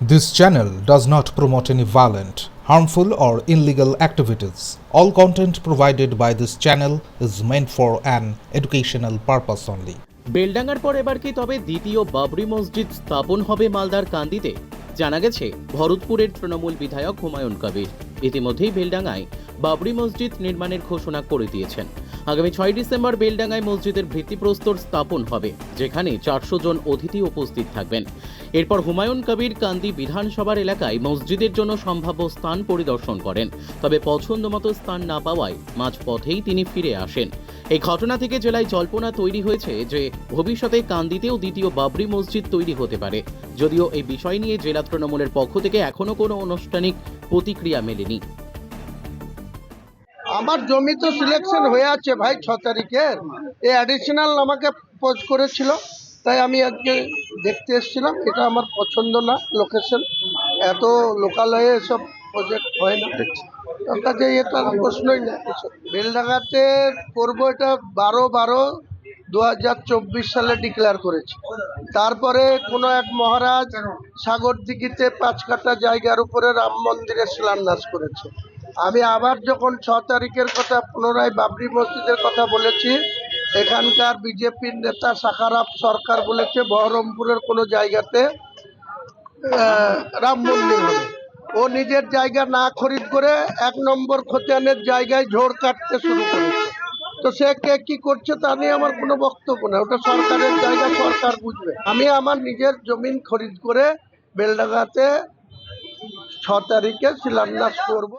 This channel does not promote any violent, harmful, or illegal activities. All content provided by this channel is meant for an educational purpose only. বেলডাঙ্গার পর এবার কি তবে দ্বিতীয় বাবরি মসজিদ স্থাপন হবে মালদার কান্দিতে জানা গেছে ভরতপুরের তৃণমূল বিধায়ক হুমায়ুন কবির ইতিমধ্যেই বেলডাঙ্গায় বাবরি মসজিদ নির্মাণের ঘোষণা করে দিয়েছেন আগামী ছয় ডিসেম্বর বেলডাঙ্গায় মসজিদের ভিত্তিপ্রস্তর স্থাপন হবে, যেখানে চারশো জন অতিথি উপস্থিত থাকবেন। এরপর হুমায়ুন কবির কান্দি বিধানসভার এলাকায় মসজিদের জন্য সম্ভাব্য স্থান পরিদর্শন করেন। তবে পছন্দমতো স্থান না পাওয়ায় মাঝপথেই তিনি ফিরে আসেন। এই ঘটনা থেকে জেলায় জল্পনা তৈরি হয়েছে যে, ভবিষ্যতে কান্দিতেও দ্বিতীয় বাবরি মসজিদ তৈরি হতে পারে। যদিও এই বিষয় নিয়ে জেলা তৃণমূলের পক্ষ থেকে এখনও কোনো আনুষ্ঠানিক প্রতিক্রিয়া মেলেনি। আমার জমি তো সিলেকশন হয়ে আছে ভাই ছ তারিখের। এই অ্যাডিশনাল আমাকে পোজ করেছিল, তাই আমি আজকে দেখতে এসেছিলাম। এটা আমার পছন্দ না লোকেশন এত লোকালয়ে এসব প্রজেক্ট হয় না। তার কাছে এটার প্রশ্নই না বেলডাঙ্গাতে করব এটা বারো বারো দু সালে ডিক্লেয়ার করেছে। তারপরে কোনো এক মহারাজ সাগর দিঘিতে পাঁচ কাটা জায়গার উপরে রাম মন্দিরের শিলান্যাস করেছে। আমি আবার যখন ছ তারিখের কথা পুনরায় বাবরি মসজিদের কথা বলেছি, এখানকার বিজেপির নেতা সাকারাপ সরকার বলেছে, বহরমপুরের কোনো জায়গাতে রাম মন্দির হবে। ও নিজের জায়গা না খরিদ করে এক নম্বর খতিয়ানের জায়গায় ঝোড় কাটতে শুরু করেছে। তো সে কে কি করছে তা নিয়ে আমার কোনো বক্তব্য না ওটা সরকারের জায়গা, সরকার বুঝবে। আমি আমার নিজের জমিন খরিদ করে বেলডাঙ্গাতে ছ তারিখে শিলান্যাস করব।